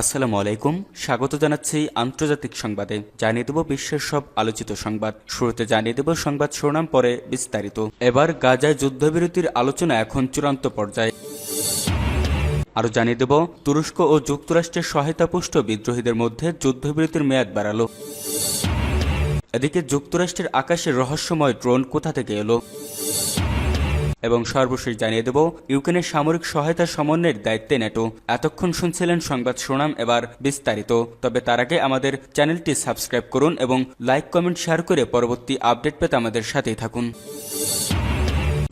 আসসালামু আলাইকুম। স্বাগত জানাচ্ছি আন্তর্জাতিক সংবাদে। জানিয়ে দেব বিশ্বের সব আলোচিত সংবাদ। শুরুতে জানিয়ে দেব সংবাদ শিরোনাম, পরে বিস্তারিত। এবার গাজায় যুদ্ধবিরতির আলোচনা এখন চূড়ান্ত পর্যায়ে। আরও জানিয়ে দেব, তুরস্ক ও যুক্তরাষ্ট্রের সহায়তাপুষ্ট বিদ্রোহীদের মধ্যে যুদ্ধবিরতির মেয়াদ বাড়ালো। এদিকে যুক্তরাষ্ট্রের আকাশে রহস্যময় ড্রোন কোথা থেকে এলো? এবং সর্বশেষ জানিয়ে দেব, ইউক্রেনের সামরিক সহায়তা সমন্বয়ের দায়িত্বে নেটো। এতক্ষণ শুনছিলেন সংবাদ শোনাম এবার বিস্তারিত। তবে তার আগে আমাদের চ্যানেলটি সাবস্ক্রাইব করুন এবং লাইক, কমেন্ট, শেয়ার করে পরবর্তী আপডেট পেতে আমাদের সাথেই থাকুন।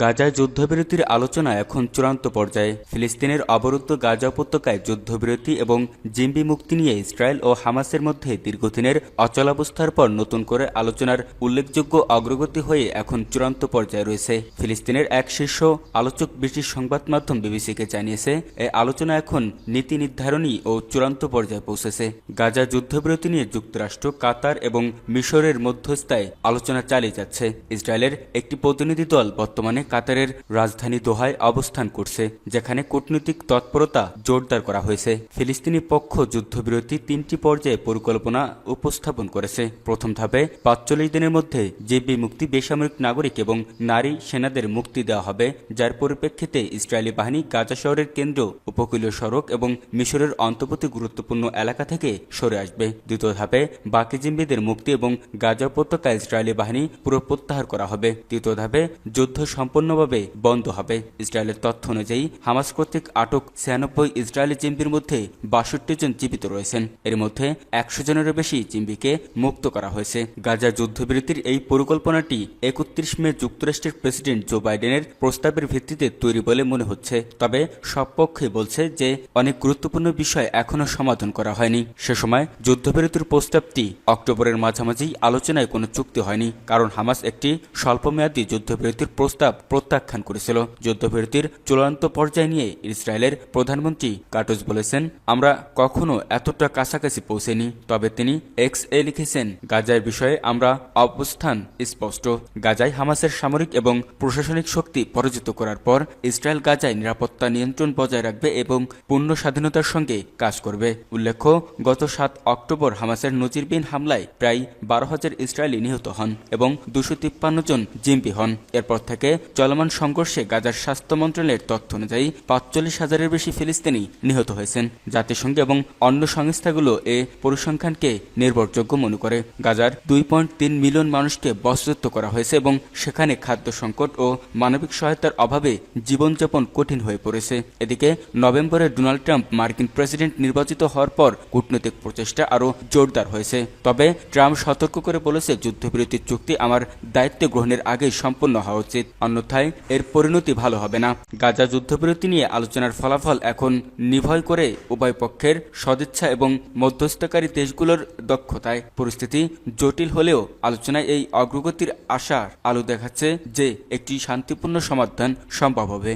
গাজায় যুদ্ধবিরতির আলোচনা এখন চূড়ান্ত পর্যায়ে। ফিলিস্তিনের অবরুদ্ধ গাজা উপত্যকায় যুদ্ধবিরতি এবং জিম্বি মুক্তি নিয়ে ইসরায়েল ও হামাসের মধ্যে দীর্ঘদিনের অচলাবস্থার পর নতুন করে আলোচনার উল্লেখযোগ্য অগ্রগতি হয়ে এখন চূড়ান্ত পর্যায়ে রয়েছে। ফিলিস্তিনের এক শীর্ষ আলোচক ব্রিটিশ সংবাদ মাধ্যম বিবিসিকে জানিয়েছে এই আলোচনা এখন নীতি নির্ধারণী ও চূড়ান্ত পর্যায়ে পৌঁছেছে। গাজা যুদ্ধবিরতি নিয়ে যুক্তরাষ্ট্র, কাতার এবং মিশরের মধ্যস্থায় আলোচনা চালিয়ে যাচ্ছে। ইসরায়েলের একটি প্রতিনিধি দল বর্তমানে কাতারের রাজধানী দোহায় অবস্থান করছে, যেখানে কূটনৈতিক তৎপরতা জোরদার করা হয়েছে। ফিলিস্তিনি পক্ষ যুদ্ধবিরতি তিনটি পর্যায়ে পরিকল্পনা উপস্থাপন করেছে। প্রথম ধাপে পাঁচচল্লিশ দিনের মধ্যে জেবি মুক্তি বেসামরিক নাগরিক এবং নারী সেনাদের মুক্তি দেওয়া হবে, যার পরিপ্রেক্ষিতে ইসরায়েলি বাহিনী গাজা শহরের কেন্দ্র উপকূলীয় সড়ক এবং মিশরের অন্তর্বর্তী গুরুত্বপূর্ণ এলাকা থেকে সরে আসবে। দ্বিতীয় ধাপে বাকি জিম্বিদের মুক্তি এবং গাজা উপত্যকা ইসরায়েলি বাহিনী পুরো প্রত্যাহার করা হবে। তৃতীয় ধাপে যুদ্ধ সম্পূর্ণভাবে বন্ধ হবে। ইসরায়েলের তথ্য অনুযায়ী, হামাস কর্তৃক আটক ছিয়ানব্বই ইসরায়েলি জিম্বির মধ্যে বাষট্টি জন জীবিত রয়েছেন। এর মধ্যে একশো জনেরও বেশি জিম্বিকে মুক্ত করা হয়েছে। গাজা যুদ্ধবিরতির এই পরিকল্পনাটি একত্রিশ মে যুক্তরাষ্ট্রের প্রেসিডেন্ট জো বাইডেনের প্রস্তাবের ভিত্তিতে তৈরি বলে মনে হচ্ছে। তবে সব বলছে যে, অনেক গুরুত্বপূর্ণ বিষয় এখনও সমাধান করা হয়নি। সে সময় যুদ্ধবিরতির প্রস্তাবটি অক্টোবরের মাঝামাঝি আলোচনায় কোনো চুক্তি হয়নি। কারণ হামাস একটি স্বল্পমেয়াদী যুদ্ধবিরতির প্রস্তাব প্রত্যাখ্যান করেছিল। যুদ্ধবিরতির চূড়ান্ত পর্যায়ে নিয়ে ইসরায়েলের প্রধানমন্ত্রী কাটুস বলেছেন, আমরা কখনো এতটা কাছাকাছি পৌঁছেনি, তবে তিনি এক্স এ লিখেছেন, গাজার বিষয়ে আমরা অবস্থান স্পষ্ট। গাজায় হামাসের সামরিক এবং প্রশাসনিক শক্তি পরাজিত করার পর ইসরায়েল গাজায় নিরাপত্তা নিয়ন্ত্রণ বজায় রাখবে এবং পূর্ণ স্বাধীনতার সঙ্গে কাজ করবে। উল্লেখ্য, গত সাত অক্টোবর হামাসের নজিরবিন হামলায় প্রায় বারো হাজার ইসরায়েলি নিহত হন এবং দুশো তিপ্পান্ন জন জিম্পি হন। এরপর থেকে চলমান সংঘর্ষে গাজার স্বাস্থ্য মন্ত্রণালয়ের তথ্য অনুযায়ী পাঁচচল্লিশ হাজারের বেশি ফিলিস্তিনি নিহত হয়েছেন। জাতিসংঘ এবং অন্য সংস্থাগুলো এ পরিসংখ্যানকে নির্ভরযোগ্য মনে করে। গাজার দুই পয়েন্ট তিন মিলিয়ন মানুষকে বস্তুত্ব করা হয়েছে এবং সেখানে খাদ্য সংকট ও মানবিক সহায়তার অভাবে জীবনযাপন কঠিন হয়ে পড়েছে। এদিকে নভেম্বরে ডোনাল্ড ট্রাম্প মার্কিন প্রেসিডেন্ট নির্বাচিত হওয়ার পর কূটনৈতিক প্রচেষ্টা আরও জোরদার হয়েছে। তবে ট্রাম্প সতর্ক করে বলেছে যুদ্ধবিরতির চুক্তি আমার দায়িত্ব গ্রহণের আগেই সম্পন্ন হওয়া উচিত। অন্যথায় এর পরিণতি ভালো হবে না। গাজা যুদ্ধবিরতি নিয়ে আলোচনার ফলাফল এখন নির্ভয় করে উভয় পক্ষের সদিচ্ছা এবং মধ্যস্থকারী দেশগুলোর দক্ষতায়। পরিস্থিতি জটিল হলেও আলোচনায় এই অগ্রগতির আশার আলো দেখাচ্ছে যে একটি শান্তিপূর্ণ সমাধান সম্ভব হবে।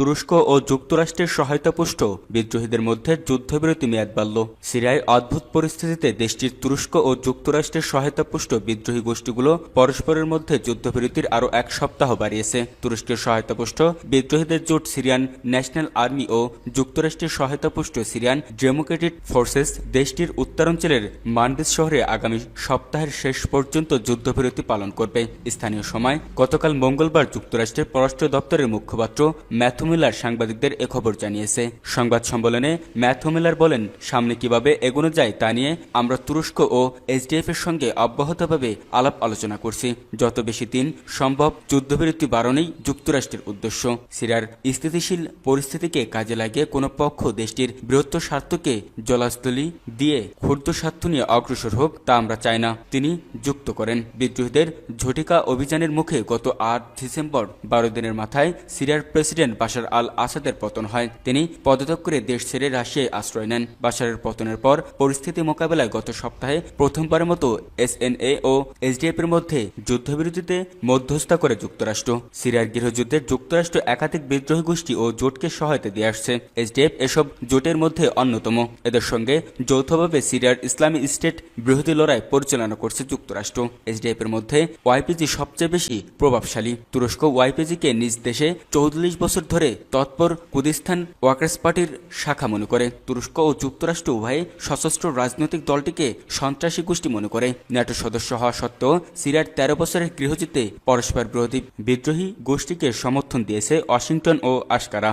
তুরস্ক ও যুক্তরাষ্ট্রের সহায়তাপুষ্ট বিদ্রোহীদের মধ্যে যুদ্ধবিরতি মেয়াদ বাড়ল। সিরিয়ায় অদ্ভুত পরিস্থিতিতে দেশটির তুরস্ক ও যুক্তরাষ্ট্রের সহায়তাপুষ্ট বিদ্রোহী গোষ্ঠীগুলো পরস্পরের মধ্যে যুদ্ধবিরতির আরও এক সপ্তাহ বাড়িয়েছে। তুরস্কের সহায়তাপুষ্ট বিদ্রোহীদের জোট সিরিয়ান ন্যাশনাল আর্মি ও যুক্তরাষ্ট্রের সহায়তাপুষ্ট সিরিয়ান ডেমোক্রেটিক ফোর্সেস দেশটির উত্তরাঞ্চলের মানবিস শহরে আগামী সপ্তাহের শেষ পর্যন্ত যুদ্ধবিরতি পালন করবে। স্থানীয় সময় গতকাল মঙ্গলবার যুক্তরাষ্ট্রের পররাষ্ট্র দপ্তরের মুখপাত্র ম্যাথু মিলার সাংবাদিকদের এ খবর জানিয়েছে। সংবাদ সম্মেলনে ম্যাথু মিলার বলেন, সামনে কীভাবে এগোনো যায় তা নিয়ে আমরা তুরস্ক ও এসডিএফ এর সঙ্গে অব্যাহতভাবে আলাপ আলোচনা করছি। যত বেশি দিন সম্ভব যুদ্ধবিরতি বাড়ানোই যুক্তরাষ্ট্রের উদ্দেশ্য। সিরিয়ার স্থিতিশীল পরিস্থিতিকে কাজে লাগিয়ে কোনো পক্ষ দেশটির বৃহত্তর স্বার্থকে জলাস্থলী দিয়ে ক্ষুদ্র স্বার্থ নিয়ে অগ্রসর হোক তা আমরা চাই না, তিনি যুক্ত করেন। বিদ্রোহীদের ঝটিকা অভিযানের মুখে গত আট ডিসেম্বর বারো দিনের মাথায় সিরিয়ার প্রেসিডেন্ট বাশার আল আসাদের পতন হয়। তিনি পদত্যাগ করে দেশ ছেড়ে রাশিয়ায় আশ্রয় নেন। বাশারের পতনের পর পরিস্থিতি মোকাবেলায় গত সপ্তাহে প্রথমবারের মতো এসএনএ ও এসডিএফ এর মধ্যে যুদ্ধবিরতিতে মধ্যস্থতা করে যুক্তরাষ্ট্র। সিরিয়ার গৃহযুদ্ধে যুক্তরাষ্ট্র একাধিক বিদ্রোহী গোষ্ঠী ও জোটকে সহায়তা দিয়ে আসছে। এসডিএফ এসব জোটের মধ্যে অন্যতম। এদের সঙ্গে যৌথভাবে সিরিয়ার ইসলামী স্টেট বৃহতি লড়াই পরিচালনা করছে যুক্তরাষ্ট্র। এসডিএফ এর মধ্যে ওয়াইপিজি সবচেয়ে বেশি প্রভাবশালী। তুরস্ক ওয়াইপিজিকে নিজ দেশে চৌত্রিশ বছর ধরে ধরে তৎপর কুদিস্তান ওয়ার্কার্স পার্টির শাখা মনে করে। তুরস্ক ও যুক্তরাষ্ট্র উভয়ে সশস্ত্র রাজনৈতিক দলটিকে সন্ত্রাসী গোষ্ঠী মনে করে। ন্যাটো সদস্য হওয়া সত্ত্বেও সিরিয়ার তেরো বছরের গৃহযুদ্ধে পরস্পর বিরোধী বিদ্রোহী গোষ্ঠীকে সমর্থন দিয়েছে ওয়াশিংটন ও আশকারা।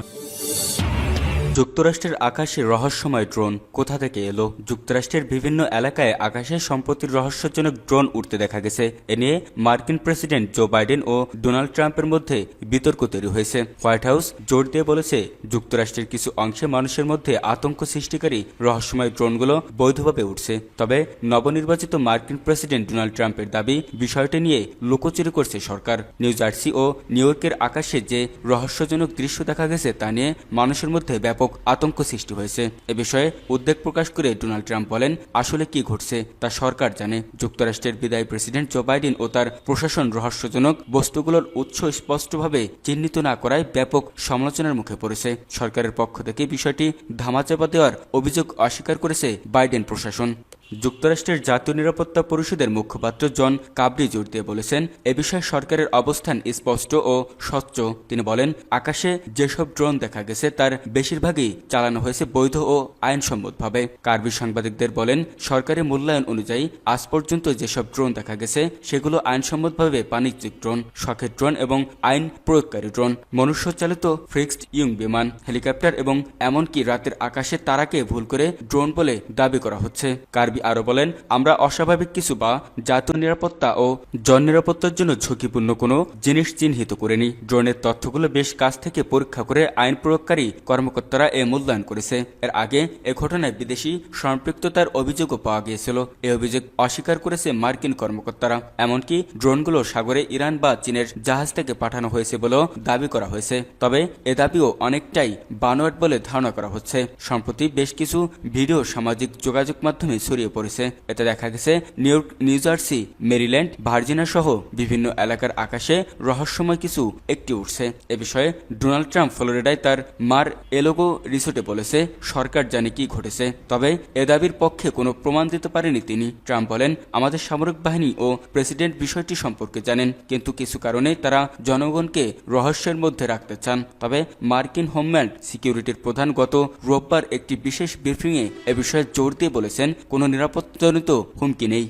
যুক্তরাষ্ট্রের আকাশে রহস্যময় ড্রোন কোথা থেকে এলো? যুক্তরাষ্ট্রের বিভিন্ন এলাকায় আকাশে সম্পত্তির রহস্যজনক ড্রোন উঠতে দেখা গেছে। এ নিয়ে মার্কিন প্রেসিডেন্ট জো বাইডেন ও ডোনাল্ড ট্রাম্পের মধ্যে বিতর্ক তৈরি হয়েছে। হোয়াইট হাউস জোর দিয়ে বলেছে, যুক্তরাষ্ট্রের কিছু অংশে মানুষের মধ্যে আতঙ্ক সৃষ্টিকারী রহস্যময় ড্রোনগুলো বৈধভাবে উঠছে তবে নবনির্বাচিত মার্কিন প্রেসিডেন্ট ডোনাল্ড ট্রাম্পের দাবি বিষয়টি নিয়ে লুকোচুরি করছে সরকার। নিউ জার্সি ও নিউ ইয়র্কের আকাশে যে রহস্যজনক দৃশ্য দেখা গেছে তা নিয়ে মানুষের মধ্যে ব্যাপক আতঙ্ক সৃষ্টি হয়েছে। এ বিষয়ে উদ্বেগ প্রকাশ করে ডোনাল্ড ট্রাম্প বলেন, আসলে কি ঘটছে তা সরকার জানে। যুক্তরাষ্ট্রের বিদায়ী প্রেসিডেন্ট জো বাইডেন ও তার প্রশাসন রহস্যজনক বস্তুগুলোর উৎস স্পষ্টভাবে চিহ্নিত না করায় ব্যাপক সমালোচনার মুখে পড়েছে। সরকারের পক্ষ থেকে বিষয়টি ধামাচাপা দেওয়ার অভিযোগ অস্বীকার করেছে বাইডেন প্রশাসন। যুক্তরাষ্ট্রের জাতীয় নিরাপত্তা পরিষদের মুখপাত্র জন কাবরি জোর দিয়ে বলেছেন, এ বিষয়ে সরকারের অবস্থান স্পষ্ট ও স্বচ্ছ। তিনি বলেন, আকাশে যেসব ড্রোন দেখা গেছে, তার বেশিরভাগই চালানো হয়েছে বৈধ ও আইনসম্মতভাবে। কার্বি সাংবাদিকদের বলেন সরকারি মূল্যায়ন অনুযায়ী, আজ পর্যন্ত যেসব ড্রোন দেখা গেছে, সেগুলো আইনসম্মতভাবে বাণিজ্যিক ড্রোন, শখের ড্রোন এবং আইন প্রয়োগকারী ড্রোন, মনুষ্যচালিত ফিক্সড ইয়ং বিমান, হেলিকপ্টার এবং এমনকি রাতের আকাশে তারাকে ভুল করে ড্রোন বলে দাবি করা হচ্ছে। কার্বি আরও বলেন, আমরা অস্বাভাবিক কিছু বা জাতীয় নিরাপত্তা ও জন নিরাপত্তার জন্য ঝুঁকিপূর্ণ কোনো জিনিস চিহ্নিত করেনি। ড্রোনের তথ্যগুলো বেশ কাছ থেকে পরীক্ষা করে আইন প্রয়োগকারী কর্মকর্তারা এ মূল্যায়ন করেছে। এর আগে এ ঘটনায় বিদেশি সম্পৃক্ততার অভিযোগও পাওয়া গিয়েছিল। এ অভিযোগ অস্বীকার করেছে মার্কিন কর্মকর্তারা। এমনকি ড্রোনগুলো সাগরে ইরান বা চীনের জাহাজ থেকে পাঠানো হয়েছে বলেও দাবি করা হয়েছে। তবে এ দাবিও অনেকটাই বানোয়াট বলে ধারণা করা হচ্ছে। সম্প্রতি বেশ কিছু ভিডিও সামাজিক যোগাযোগ মাধ্যমে ছড়িয়ে পড়েছে। এতে দেখা গেছে New York New Jersey, Maryland, Virginia সহ বিভিন্ন এলাকার আকাশে রহস্যময় কিছু একটি উঠছে। এ বিষয়ে ডোনাল্ড ট্রাম্প ফ্লোরিডায় তার মার এলোগো রিসোর্টে বলেছে, সরকার জানে কি ঘটেছে। তবে এ দাবির পক্ষে কোনো প্রমাণ দিতে পারেনি তিনি। ট্রাম্প বলেন, আমাদের সামরিক বাহিনী ও প্রেসিডেন্ট বিষয়টি সম্পর্কে জানেন, কিন্তু কিছু কারণে তারা জনগণকে রহস্যের মধ্যে রাখতে চান। তবে মার্কিন হোমল্যান্ড সিকিউরিটির প্রধান গত রোববার একটি বিশেষ ব্রিফিংয়ে এ বিষয়ে জোর দিয়ে বলেছেন, কোনো নিরাপত্তাজনিত হুমকি নেই।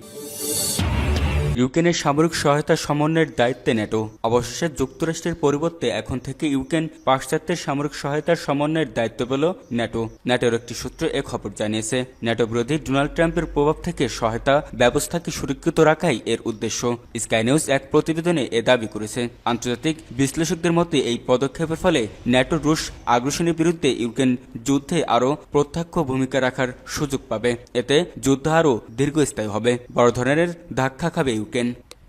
ইউক্রেনের সামরিক সহায়তা সমন্বয়ের দায়িত্বে ন্যাটো। অবশেষে যুক্তরাষ্ট্রের পরিবর্তে এখন থেকে ইউক্রেন পাশ্চাত্যের সামরিক সহায়তার সমন্বয়ের দায়িত্ব পেল ন্যাটো। ন্যাটোর একটি সূত্র এ খবর জানিয়েছে, ন্যাটো বিরোধী ডোনাল্ড ট্রাম্পের প্রভাব থেকে সহায়তা ব্যবস্থাকে সুরক্ষিত রাখাই এর উদ্দেশ্য। স্কাই নিউজ এক প্রতিবেদনে এ দাবি করেছে। আন্তর্জাতিক বিশ্লেষকদের মতে, এই পদক্ষেপের ফলে ন্যাটো রুশ আগ্রাসনের বিরুদ্ধে ইউক্রেন যুদ্ধে আরও প্রত্যক্ষ ভূমিকা রাখার সুযোগ পাবে। এতে যুদ্ধ আরও দীর্ঘস্থায়ী হবে। বড় ধরনের ধাক্কা খাবে ইউক্রেন।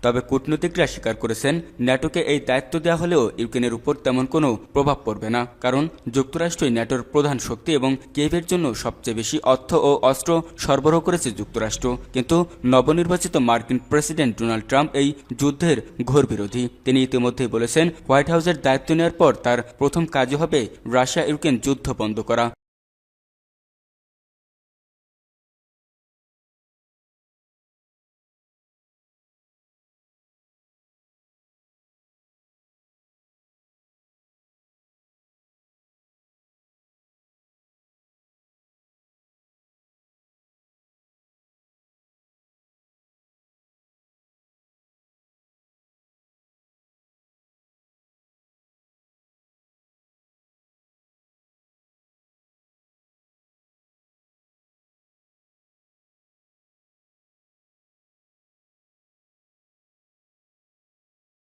তবে কূটনীতিকরা স্বীকার করেছেন, ন্যাটোকে এই দায়িত্ব দেওয়া হলেও ইউক্রেনের উপর তেমন কোনো প্রভাব পড়বে না, কারণ যুক্তরাষ্ট্রই ন্যাটোর প্রধান শক্তি এবং কেভের জন্য সবচেয়ে বেশি অর্থ ও অস্ত্র সরবরাহ করেছে যুক্তরাষ্ট্র। কিন্তু নবনির্বাচিত মার্কিন প্রেসিডেন্ট ডোনাল্ড ট্রাম্প এই যুদ্ধের ঘোর বিরোধী। তিনি ইতিমধ্যেই বলেছেন, হোয়াইট হাউসের দায়িত্ব নেওয়ার পর তার প্রথম কাজ হবে রাশিয়া ইউক্রেন যুদ্ধ বন্ধ করা।